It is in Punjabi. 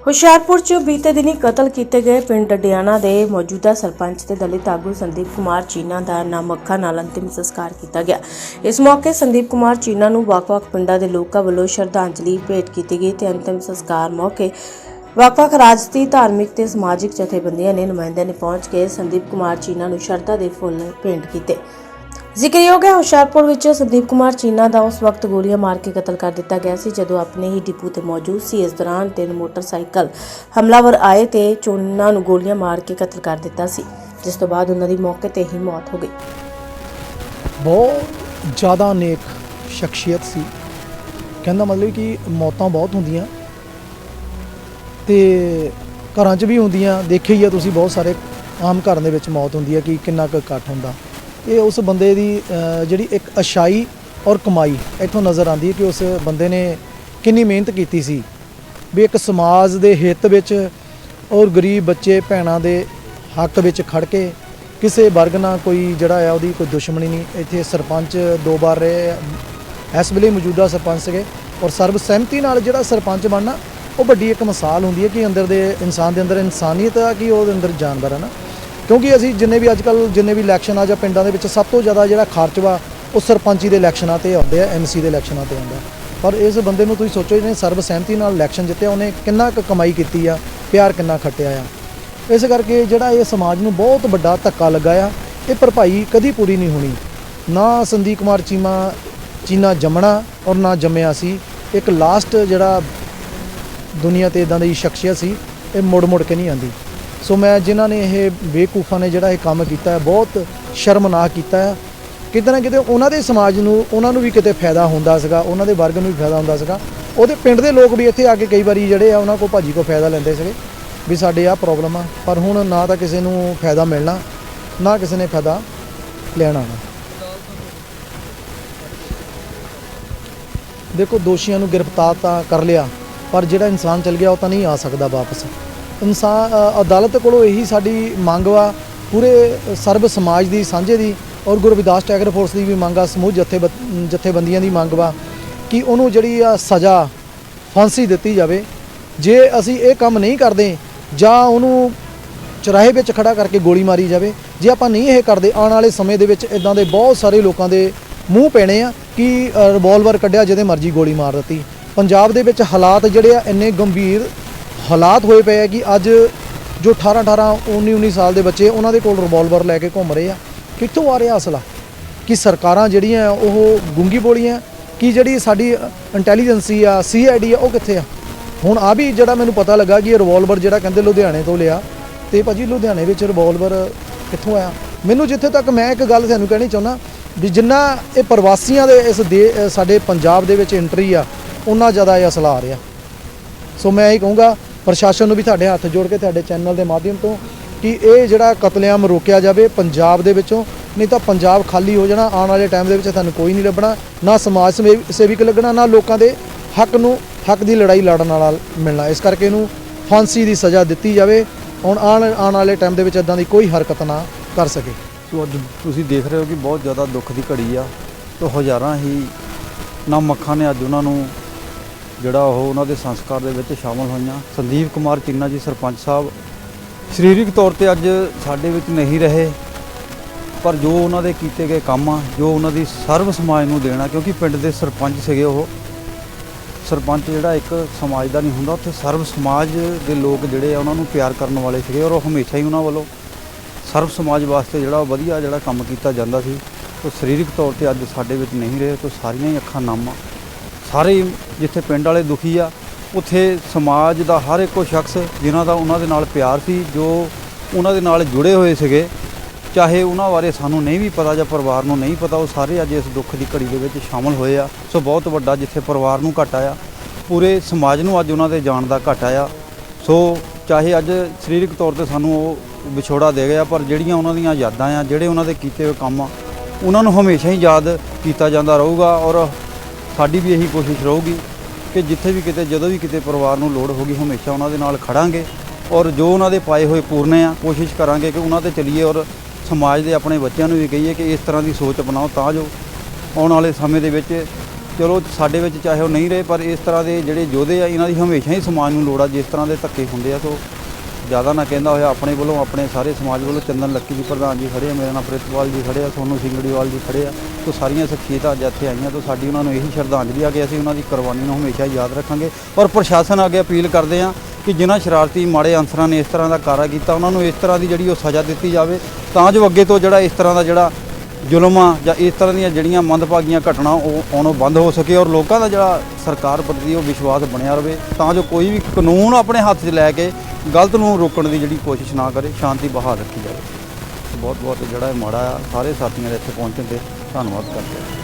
ਹੁਸ਼ਿਆਰਪੁਰ 'ਚ ਬੀਤੇ ਦਿਨੀ ਕਤਲ ਕੀਤੇ ਗਏ ਪਿੰਡ ਡਡਿਆਣਾ ਦੇ ਮੌਜੂਦਾ ਸਰਪੰਚ ਤੇ ਦਲਿਤ ਆਗੂ ਸੰਦੀਪ ਕੁਮਾਰ ਚੀਨਾ ਦਾ ਨਾਮ ਅੱਖਾਂ ਨਾਲ ਅੰਤਿਮ ਸੰਸਕਾਰ ਕੀਤਾ ਗਿਆ। ਇਸ ਮੌਕੇ ਸੰਦੀਪ ਕੁਮਾਰ ਚੀਨਾ ਨੂੰ ਵੱਖ-ਵੱਖ ਪਿੰਡਾਂ ਦੇ ਲੋਕਾਂ ਵੱਲੋਂ ਸ਼ਰਧਾਂਜਲੀ ਭੇਟ ਕੀਤੀ ਗਈ ਤੇ ਅੰਤਿਮ ਸੰਸਕਾਰ ਮੌਕੇ ਵੱਖ-ਵੱਖ ਰਾਜਸੀ ਧਾਰਮਿਕ ਤੇ ਸਮਾਜਿਕ ਜਥੇਬੰਦੀਆਂ ਨੇ ਨੁਮਾਇੰਦਿਆਂ ਨੇ ਪਹੁੰਚ ਕੇ ਸੰਦੀਪ ਕੁਮਾਰ ਚੀਨਾ ਨੂੰ ਸ਼ਰਧਾ ਦੇ ਫੁੱਲ ਭੇਂਟ ਕੀਤੇ। ਜ਼ਿਕਰਯੋਗ ਹੈ, ਹੁਸ਼ਿਆਰਪੁਰ ਵਿੱਚ ਸੰਦੀਪ ਕੁਮਾਰ ਚੀਨਾ ਦਾ ਉਸ ਵਕਤ ਗੋਲੀਆਂ ਮਾਰ ਕੇ ਕਤਲ ਕਰ ਦਿੱਤਾ ਗਿਆ ਸੀ, ਜਦੋਂ ਆਪਣੇ ਹੀ ਡਿਪੂ ਤੇ ਮੌਜੂਦ ਸੀ। ਇਸ ਦੌਰਾਨ ਤਿੰਨ ਮੋਟਰਸਾਈਕਲ ਹਮਲਾਵਰ ਆਏ ਤੇ ਚੋਨਾਂ ਨੂੰ ਗੋਲੀਆਂ ਮਾਰ ਕੇ ਕਤਲ ਕਰ ਦਿੱਤਾ ਸੀ, ਜਿਸ ਤੋਂ ਬਾਅਦ ਉਹਨਾਂ ਦੀ ਮੌਕੇ ਤੇ ਹੀ ਮੌਤ ਹੋ ਗਈ। ਬਹੁਤ ਜ਼ਿਆਦਾ ਨੇਕ ਸ਼ਖਸੀਅਤ ਸੀ। ਕਹਿੰਦਾ ਮਤਲਬ ਕਿ ਮੌਤਾਂ ਬਹੁਤ ਹੁੰਦੀਆਂ ਤੇ ਘਰਾਂ 'ਚ ਵੀ ਹੁੰਦੀਆਂ, ਦੇਖਿਆ ਹੀ ਆ ਤੁਸੀਂ, ਬਹੁਤ ਸਾਰੇ ਆਮ ਘਰਾਂ ਦੇ ਵਿੱਚ ਮੌਤ ਹੁੰਦੀ ਹੈ ਕਿ ਕਿੰਨਾ ਕੁ ਇਕੱਠ ਹੁੰਦਾ। ਇਹ ਉਸ ਬੰਦੇ ਦੀ ਜਿਹੜੀ ਇੱਕ ਅਸ਼ਾਈ ਔਰ ਕਮਾਈ ਇੱਥੋਂ ਨਜ਼ਰ ਆਉਂਦੀ ਹੈ ਕਿ ਉਸ ਬੰਦੇ ਨੇ ਕਿੰਨੀ ਮਿਹਨਤ ਕੀਤੀ ਸੀ। ਵੀ ਇੱਕ ਸਮਾਜ ਦੇ ਹਿੱਤ ਵਿੱਚ ਔਰ ਗਰੀਬ ਬੱਚੇ, ਭੈਣਾਂ ਦੇ ਹੱਕ ਵਿੱਚ ਖੜ ਕੇ ਕਿਸੇ ਵਰਗ ਨਾਲ ਕੋਈ ਜਿਹੜਾ ਆ ਉਹਦੀ ਕੋਈ ਦੁਸ਼ਮਣੀ ਨਹੀਂ। ਇੱਥੇ ਸਰਪੰਚ ਦੋ ਵਾਰ ਰਹੇ ਇਸ ਵੇਲੇ ਮੌਜੂਦਾ ਸਰਪੰਚ ਸੀਗੇ ਔਰ ਸਰਬ ਸਹਿਮਤੀ ਨਾਲ ਜਿਹੜਾ ਸਰਪੰਚ ਬਣਨਾ, ਉਹ ਵੱਡੀ ਇੱਕ ਮਿਸਾਲ ਹੁੰਦੀ ਹੈ ਕਿ ਅੰਦਰ ਦੇ ਇਨਸਾਨ ਦੇ ਅੰਦਰ ਇਨਸਾਨੀਅਤ ਆ ਕਿ ਉਹਦੇ ਅੰਦਰ ਜਾਨਵਰ ਆ ਨਾ। ਕਿਉਂਕਿ ਅਸੀਂ ਜਿੰਨੇ ਵੀ ਅੱਜ ਕੱਲ ਜਿੰਨੇ ਵੀ ਇਲੈਕਸ਼ਨ ਆ ਜਾਂ ਪਿੰਡਾਂ ਦੇ ਵਿੱਚ ਸਭ ਤੋਂ ਜ਼ਿਆਦਾ ਜਿਹੜਾ ਖਰਚ ਵਾ ਉਹ ਸਰਪੰਚੀ ਦੇ ਇਲੈਕਸ਼ਨਾਂ ਤੇ ਆਉਂਦੇ ਆ ਐਮਸੀ ਦੇ ਇਲੈਕਸ਼ਨਾਂ ਤੇ ਆਉਂਦਾ। ਪਰ ਇਸ ਬੰਦੇ ਨੂੰ ਤੁਸੀਂ ਸੋਚੋ ਜਿਹਨੇ ਸਰਬ ਸਹਿਮਤੀ ਨਾਲ ਇਲੈਕਸ਼ਨ ਜਿੱਤਿਆ, ਉਹਨੇ ਕਿੰਨਾ ਕੁ ਕਮਾਈ ਕੀਤੀ ਆ, ਪਿਆਰ ਕਿੰਨਾ ਖੱਟਿਆ ਆ। ਇਸ ਕਰਕੇ ਜਿਹੜਾ ਇਹ ਸਮਾਜ ਨੂੰ ਬਹੁਤ ਵੱਡਾ ਧੱਕਾ ਲੱਗਾ ਆ, ਇਹ ਭਰਪਾਈ ਕਦੀ ਪੂਰੀ ਨਹੀਂ ਹੋਣੀ। ਨਾ ਸੰਦੀਪ ਕੁਮਾਰ ਚੀਮਾ, ਚੀਨਾ ਜੰਮਣਾ ਔਰ ਨਾ ਜੰਮਿਆ ਸੀ। ਇੱਕ ਲਾਸਟ ਜਿਹੜਾ ਦੁਨੀਆ ਤੇ ਇਦਾਂ ਦੀ ਸ਼ਖਸੀਅਤ ਸੀ, ਇਹ ਮੁੜ ਮੁੜ ਕੇ ਨਹੀਂ ਆਂਦੀ ਸੋ ਮੈਂ ਜਿਨ੍ਹਾਂ ਨੇ ਇਹ ਬੇਕੂਫਾਂ ਨੇ ਜਿਹੜਾ ਇਹ ਕੰਮ ਕੀਤਾ ਹੈ, ਬਹੁਤ ਸ਼ਰਮਨਾਕ ਕੀਤਾ ਹੈ। ਕਿਤੇ ਨਾ ਕਿਤੇ ਉਹਨਾਂ ਦੇ ਸਮਾਜ ਨੂੰ, ਉਹਨਾਂ ਨੂੰ ਵੀ ਕਿਤੇ ਫਾਇਦਾ ਹੁੰਦਾ ਸੀਗਾ, ਉਹਨਾਂ ਦੇ ਵਰਗ ਨੂੰ ਵੀ ਫਾਇਦਾ ਹੁੰਦਾ ਸੀਗਾ। ਉਹਦੇ ਪਿੰਡ ਦੇ ਲੋਕ ਵੀ ਇੱਥੇ ਆ ਕੇ ਕਈ ਵਾਰੀ ਜਿਹੜੇ ਆ, ਉਹਨਾਂ ਕੋਲ ਭਾਜੀ ਕੋ ਫਾਇਦਾ ਲੈਂਦੇ ਸੀਗੇ ਵੀ ਸਾਡੇ ਆ ਪ੍ਰੋਬਲਮ ਆ, ਪਰ ਹੁਣ ਨਾ ਤਾਂ ਕਿਸੇ ਨੂੰ ਫਾਇਦਾ ਮਿਲਣਾ, ਨਾ ਕਿਸੇ ਨੇ ਫਾਇਦਾ ਲੈਣਾ ਦੇਖੋ, ਦੋਸ਼ੀਆਂ ਨੂੰ ਗ੍ਰਿਫਤਾਰ ਤਾਂ ਕਰ ਲਿਆ, ਪਰ ਜਿਹੜਾ ਇਨਸਾਨ ਚਲ ਗਿਆ, ਉਹ ਤਾਂ ਨਹੀਂ ਆ ਸਕਦਾ ਵਾਪਸ। ਇਨਸਾਨ ਅਦਾਲਤ ਕੋਲੋਂ ਇਹੀ ਸਾਡੀ ਮੰਗ ਵਾ, ਪੂਰੇ ਸਰਬ ਸਮਾਜ ਦੀ, ਸਾਂਝੇ ਦੀ ਔਰ ਗੁਰੂ ਰਵਿਦਾਸ ਟੈਗਰ ਫੋਰਸ ਦੀ ਵੀ ਮੰਗ ਆ, ਸਮੂਹ ਜਥੇ ਜਥੇਬੰਦੀਆਂ ਦੀ ਮੰਗ ਵਾ ਕਿ ਉਹਨੂੰ ਜਿਹੜੀ ਆ ਸਜ਼ਾ ਫਾਂਸੀ ਦਿੱਤੀ ਜਾਵੇ। ਜੇ ਅਸੀਂ ਇਹ ਕੰਮ ਨਹੀਂ ਕਰਦੇ ਜਾਂ ਉਹਨੂੰ ਚੁਰਾਹੇ ਵਿੱਚ ਖੜਾ ਕਰਕੇ ਗੋਲੀ ਮਾਰੀ ਜਾਵੇ, ਜੇ ਆਪਾਂ ਨਹੀਂ ਇਹ ਕਰਦੇ, ਆਉਣ ਵਾਲੇ ਸਮੇਂ ਦੇ ਵਿੱਚ ਇਦਾਂ ਦੇ ਬਹੁਤ ਸਾਰੇ ਲੋਕਾਂ ਦੇ ਮੂੰਹ ਪੈਣੇ ਆ ਕਿ ਰਿਵਾਲਵਰ ਕੱਢਿਆ ਜਿਹਦੇ ਮਰਜ਼ੀ ਗੋਲੀ ਮਾਰ ਦਿੱਤੀ। ਪੰਜਾਬ ਦੇ ਵਿੱਚ ਹਾਲਾਤ ਜਿਹੜੇ ਆ, ਇੰਨੇ ਗੰਭੀਰ ਹਾਲਾਤ ਹੋਏ ਪਏ ਆ ਕਿ ਅੱਜ ਜੋ 18 18 19 19 ਸਾਲ ਦੇ ਬੱਚੇ ਉਹਨਾਂ ਦੇ ਕੋਲ ਰਿਵਾਲਵਰ ਲੈ ਕੇ ਘੁੰਮ ਰਹੇ ਆ। ਕਿੱਥੋਂ ਆ ਰਿਹਾ ਅਸਲਾ? ਕਿ ਸਰਕਾਰਾਂ ਜਿਹੜੀਆਂ ਉਹ ਗੁੰਗੀ ਬੋਲੀਆਂ? ਕਿ ਜਿਹੜੀ ਸਾਡੀ ਇੰਟੈਲੀਜੈਂਸੀ ਆ ਸੀਆਈਡੀ ਆ, ਉਹ ਕਿੱਥੇ ਆ? ਹੁਣ ਆ ਵੀ ਜਿਹੜਾ ਮੈਨੂੰ ਪਤਾ ਲੱਗਾ ਕਿ ਇਹ ਰਿਵਾਲਵਰ ਜਿਹੜਾ ਕਹਿੰਦੇ ਲੁਧਿਆਣੇ ਤੋਂ ਲਿਆ, ਤੇ ਭਾਜੀ ਲੁਧਿਆਣੇ ਵਿੱਚ ਰਿਵਾਲਵਰ ਕਿੱਥੋਂ ਆਇਆ? ਮੈਨੂੰ ਜਿੱਥੇ ਤੱਕ ਮੈਂ ਇੱਕ ਗੱਲ ਤੁਹਾਨੂੰ ਕਹਿਣੀ ਚਾਹੁੰਦਾ ਵੀ ਜਿੰਨਾ ਇਹ ਪ੍ਰਵਾਸੀਆਂ ਦੇ ਇਸ ਦੇ, ਸਾਡੇ ਪੰਜਾਬ ਦੇ ਵਿੱਚ ਐਂਟਰੀ ਆ, ਉਹਨਾਂ ਜ਼ਿਆਦਾ ਇਹ ਅਸਲਾ ਆ ਰਿਹਾ। ਸੋ ਮੈਂ ਇਹ ਕਹੂੰਗਾ ਪ੍ਰਸ਼ਾਸਨ ਨੂੰ ਵੀ ਤੁਹਾਡੇ ਹੱਥ ਜੋੜ ਕੇ ਤੁਹਾਡੇ ਚੈਨਲ ਦੇ ਮਾਧਿਅਮ ਤੋਂ ਕਿ ਇਹ ਜਿਹੜਾ ਕਤਲੇਆਮ ਰੋਕਿਆ ਜਾਵੇ ਪੰਜਾਬ ਦੇ ਵਿੱਚੋਂ, ਨਹੀਂ ਤਾਂ ਪੰਜਾਬ ਖਾਲੀ ਹੋ ਜਾਣਾ, ਆਉਣ ਵਾਲੇ ਟਾਈਮ ਦੇ ਵਿੱਚ ਤੁਹਾਨੂੰ ਕੋਈ ਨਹੀਂ ਲੱਭਣਾ, ਨਾ ਸਮਾਜ ਸਮੇ- ਸੇਵਿਕ ਲੱਗਣਾ, ਨਾ ਲੋਕਾਂ ਦੇ ਹੱਕ ਨੂੰ, ਹੱਕ ਦੀ ਲੜਾਈ ਲੜਨ ਵਾਲਾ ਮਿਲਣਾ। ਇਸ ਕਰਕੇ ਇਹਨੂੰ ਫਾਂਸੀ ਦੀ ਸਜ਼ਾ ਦਿੱਤੀ ਜਾਵੇ। ਹੁਣ ਆਉਣ ਆਉਣ ਵਾਲੇ ਟਾਈਮ ਦੇ ਵਿੱਚ ਇਦਾਂ ਦੀ ਕੋਈ ਹਰਕਤ ਨਾ ਕਰ ਸਕੇ। ਸੋ ਅੱਜ ਤੁਸੀਂ ਦੇਖ ਰਹੇ ਹੋ ਕਿ ਬਹੁਤ ਜ਼ਿਆਦਾ ਦੁੱਖ ਦੀ ਘੜੀ ਆ। ਤੇ ਹਜ਼ਾਰਾਂ ਹੀ ਨਾਮ ਅੱਖਾਂ ਨੇ ਅੱਜ ਉਹਨਾਂ ਨੂੰ ਜਿਹੜਾ ਉਹ ਉਹਨਾਂ ਦੇ ਸੰਸਕਾਰ ਦੇ ਵਿੱਚ ਸ਼ਾਮਲ ਹੋਈਆਂ। ਸੰਦੀਪ ਕੁਮਾਰ ਚੀਨਾ ਜੀ, ਸਰਪੰਚ ਸਾਹਿਬ। ਸਰੀਰਕ ਤੌਰ ਤੇ ਅੱਜ ਸਾਡੇ ਵਿੱਚ ਨਹੀਂ ਰਹੇ, ਪਰ ਜੋ ਉਹਨਾਂ ਦੇ ਕੀਤੇ ਗਏ ਕੰਮ ਆ, ਜੋ ਉਹਨਾਂ ਦੀ ਸਰਵ ਸਮਾਜ ਨੂੰ ਦੇਣਾ, ਕਿਉਂਕਿ ਪਿੰਡ ਦੇ ਸਰਪੰਚ ਸੀਗੇ ਉਹ। ਸਰਪੰਚ ਜਿਹੜਾ ਇੱਕ ਸਮਾਜ ਦਾ ਨਹੀਂ ਹੁੰਦਾ, ਉੱਥੇ ਸਰਵ ਸਮਾਜ ਦੇ ਲੋਕ ਜਿਹੜੇ ਆ, ਉਹਨਾਂ ਨੂੰ ਪਿਆਰ ਕਰਨ ਵਾਲੇ ਸੀਗੇ ਔਰ ਉਹ ਹਮੇਸ਼ਾ ਹੀ ਉਹਨਾਂ ਵੱਲੋਂ ਸਰਵ ਸਮਾਜ ਵਾਸਤੇ ਜਿਹੜਾ ਵਧੀਆ ਜਿਹੜਾ ਕੰਮ ਕੀਤਾ ਜਾਂਦਾ ਸੀ। ਉਹ ਸਰੀਰਕ ਤੌਰ ਤੇ ਅੱਜ ਸਾਡੇ ਵਿੱਚ ਨਹੀਂ ਰਹੇ, ਤਾਂ ਸਾਰੀਆਂ ਹੀ ਅੱਖਾਂ ਨਮ ਸਾਰੇ ਜਿੱਥੇ ਪਿੰਡ ਵਾਲੇ ਦੁਖੀ ਆ, ਉੱਥੇ ਸਮਾਜ ਦਾ ਹਰ ਇੱਕੋ ਸ਼ਖਸ ਜਿਨ੍ਹਾਂ ਦਾ ਉਹਨਾਂ ਦੇ ਨਾਲ ਪਿਆਰ ਸੀ, ਜੋ ਉਹਨਾਂ ਦੇ ਨਾਲ ਜੁੜੇ ਹੋਏ ਸੀਗੇ, ਚਾਹੇ ਉਹਨਾਂ ਬਾਰੇ ਸਾਨੂੰ ਨਹੀਂ ਵੀ ਪਤਾ ਜਾਂ ਪਰਿਵਾਰ ਨੂੰ ਨਹੀਂ ਪਤਾ, ਉਹ ਸਾਰੇ ਅੱਜ ਇਸ ਦੁੱਖ ਦੀ ਘੜੀ ਦੇ ਵਿੱਚ ਸ਼ਾਮਲ ਹੋਏ ਆ। ਸੋ ਬਹੁਤ ਵੱਡਾ ਜਿੱਥੇ ਪਰਿਵਾਰ ਨੂੰ ਘਾਟਾ ਆ, ਪੂਰੇ ਸਮਾਜ ਨੂੰ ਅੱਜ ਉਹਨਾਂ ਦੇ ਜਾਣ ਦਾ ਘਾਟਾ ਆ। ਸੋ ਚਾਹੇ ਅੱਜ ਸਰੀਰਕ ਤੌਰ ਤੇ ਸਾਨੂੰ ਉਹ ਵਿਛੋੜਾ ਦੇ ਗਿਆ ਪਰ ਜਿਹੜੀਆਂ ਉਹਨਾਂ ਦੀਆਂ ਯਾਦਾਂ ਆ, ਜਿਹੜੇ ਉਹਨਾਂ ਦੇ ਕੀਤੇ ਹੋਏ ਕੰਮ ਆ, ਉਹਨਾਂ ਨੂੰ ਹਮੇਸ਼ਾ ਹੀ ਯਾਦ ਕੀਤਾ ਜਾਂਦਾ ਰਹੂਗਾ ਔਰ ਸਾਡੀ ਵੀ ਇਹੀ ਕੋਸ਼ਿਸ਼ ਰਹੂਗੀ ਕਿ ਜਿੱਥੇ ਵੀ ਕਿਤੇ, ਜਦੋਂ ਵੀ ਕਿਤੇ ਪਰਿਵਾਰ ਨੂੰ ਲੋੜ ਹੋਗੀ ਹਮੇਸ਼ਾ ਉਹਨਾਂ ਦੇ ਨਾਲ ਖੜਾਂਗੇ ਔਰ ਜੋ ਉਹਨਾਂ ਦੇ ਪਾਏ ਹੋਏ ਪੂਰਨੇ ਆ, ਕੋਸ਼ਿਸ਼ ਕਰਾਂਗੇ ਕਿ ਉਹਨਾਂ ਤੇ ਚੱਲੀਏ ਔਰ ਸਮਾਜ ਦੇ ਆਪਣੇ ਬੱਚਿਆਂ ਨੂੰ ਵੀ ਕਹੀਏ ਕਿ ਇਸ ਤਰ੍ਹਾਂ ਦੀ ਸੋਚ ਅਪਣਾਓ ਤਾਂ ਜੋ ਆਉਣ ਵਾਲੇ ਸਮੇਂ ਦੇ ਵਿੱਚ ਚਲੋ ਸਾਡੇ ਵਿੱਚ ਚਾਹੇ ਉਹ ਨਹੀਂ ਰਹੇ, ਪਰ ਇਸ ਤਰ੍ਹਾਂ ਦੇ ਜਿਹੜੇ ਯੋਧੇ ਆ, ਇਹਨਾਂ ਦੀ ਹਮੇਸ਼ਾ ਹੀ ਸਮਾਜ ਨੂੰ ਲੋੜ ਆ, ਜਿਸ ਤਰ੍ਹਾਂ ਦੇ ਧੱਕੇ ਹੁੰਦੇ ਆ, ਸੋ ਜ਼ਿਆਦਾ ਨਾ ਕਹਿੰਦਾ ਹੋਇਆ, ਆਪਣੇ ਵੱਲੋਂ ਆਪਣੇ ਸਾਰੇ ਸਮਾਜ ਵੱਲੋਂ ਚੰਦਨ ਲੱਕੀ ਜੀ ਪ੍ਰਧਾਨ ਜੀ ਖੜੇ ਆ, ਮੇਰੇ ਨਾਲ ਪ੍ਰਿਤਪਾਲ ਜੀ ਖੜੇ ਆ, ਸੋਨੂ ਸਿੰਘੜੀਵਾਲ ਜੀ ਖੜੇ ਆ। ਸੋ ਸਾਰੀਆਂ ਸ਼ਖਸੀਅਤਾਂ ਅੱਜ ਇੱਥੇ ਆਈਆਂ, ਤੋਂ ਸਾਡੀ ਉਹਨਾਂ ਨੂੰ ਇਹੀ ਸ਼ਰਧਾਂਜਲੀ ਆ ਕਿ ਅਸੀਂ ਉਹਨਾਂ ਦੀ ਕੁਰਬਾਨੀ ਨੂੰ ਹਮੇਸ਼ਾ ਯਾਦ ਰੱਖਾਂਗੇ। ਔਰ ਪ੍ਰਸ਼ਾਸਨ ਅੱਗੇ ਅਪੀਲ ਕਰਦੇ ਆ ਕਿ ਜਿਨ੍ਹਾਂ ਸ਼ਰਾਰਤੀ ਮਾੜੇ ਅਨਸਰਾਂ ਨੇ ਇਸ ਤਰ੍ਹਾਂ ਦਾ ਕਾਰਾ ਕੀਤਾ, ਉਹਨਾਂ ਨੂੰ ਇਸ ਤਰ੍ਹਾਂ ਦੀ ਜਿਹੜੀ ਉਹ ਸਜ਼ਾ ਦਿੱਤੀ ਜਾਵੇ, ਤਾਂ ਜੋ ਅੱਗੇ ਤੋਂ ਜਿਹੜਾ ਇਸ ਤਰ੍ਹਾਂ ਦਾ ਜਿਹੜਾ ਜ਼ੁਲਮਾਂ ਜਾਂ ਇਸ ਤਰ੍ਹਾਂ ਦੀਆਂ ਜਿਹੜੀਆਂ ਮੰਦਭਾਗੀਆਂ ਘਟਨਾ ਉਹ ਆਉਣੋਂ ਬੰਦ ਹੋ ਸਕੇ ਔਰ ਲੋਕਾਂ ਦਾ ਜਿਹੜਾ ਸਰਕਾਰ ਪ੍ਰਤੀ ਉਹ ਵਿਸ਼ਵਾਸ ਬਣਿਆ ਰਵੇ, ਤਾਂ ਜੋ ਕੋਈ ਵੀ ਕਾਨੂੰਨ ਆਪਣੇ ਹੱਥ 'ਚ ਲੈ ਕੇ ਗਲਤ ਨੂੰ ਰੋਕਣ ਦੀ ਜਿਹੜੀ ਕੋਸ਼ਿਸ਼ ਨਾ ਕਰੇ, ਸ਼ਾਂਤੀ ਬਹਾਲ ਰੱਖੀ ਜਾਵੇ। ਬਹੁਤ ਬਹੁਤ ਜਿਹੜਾ ਇਹ ਮਾੜਾ ਆ, ਸਾਰੇ ਸਾਥੀਆਂ ਦੇ ਇੱਥੇ ਪਹੁੰਚਣ ਤੇ ਧੰਨਵਾਦ ਕਰਦੇ ਹਾਂ।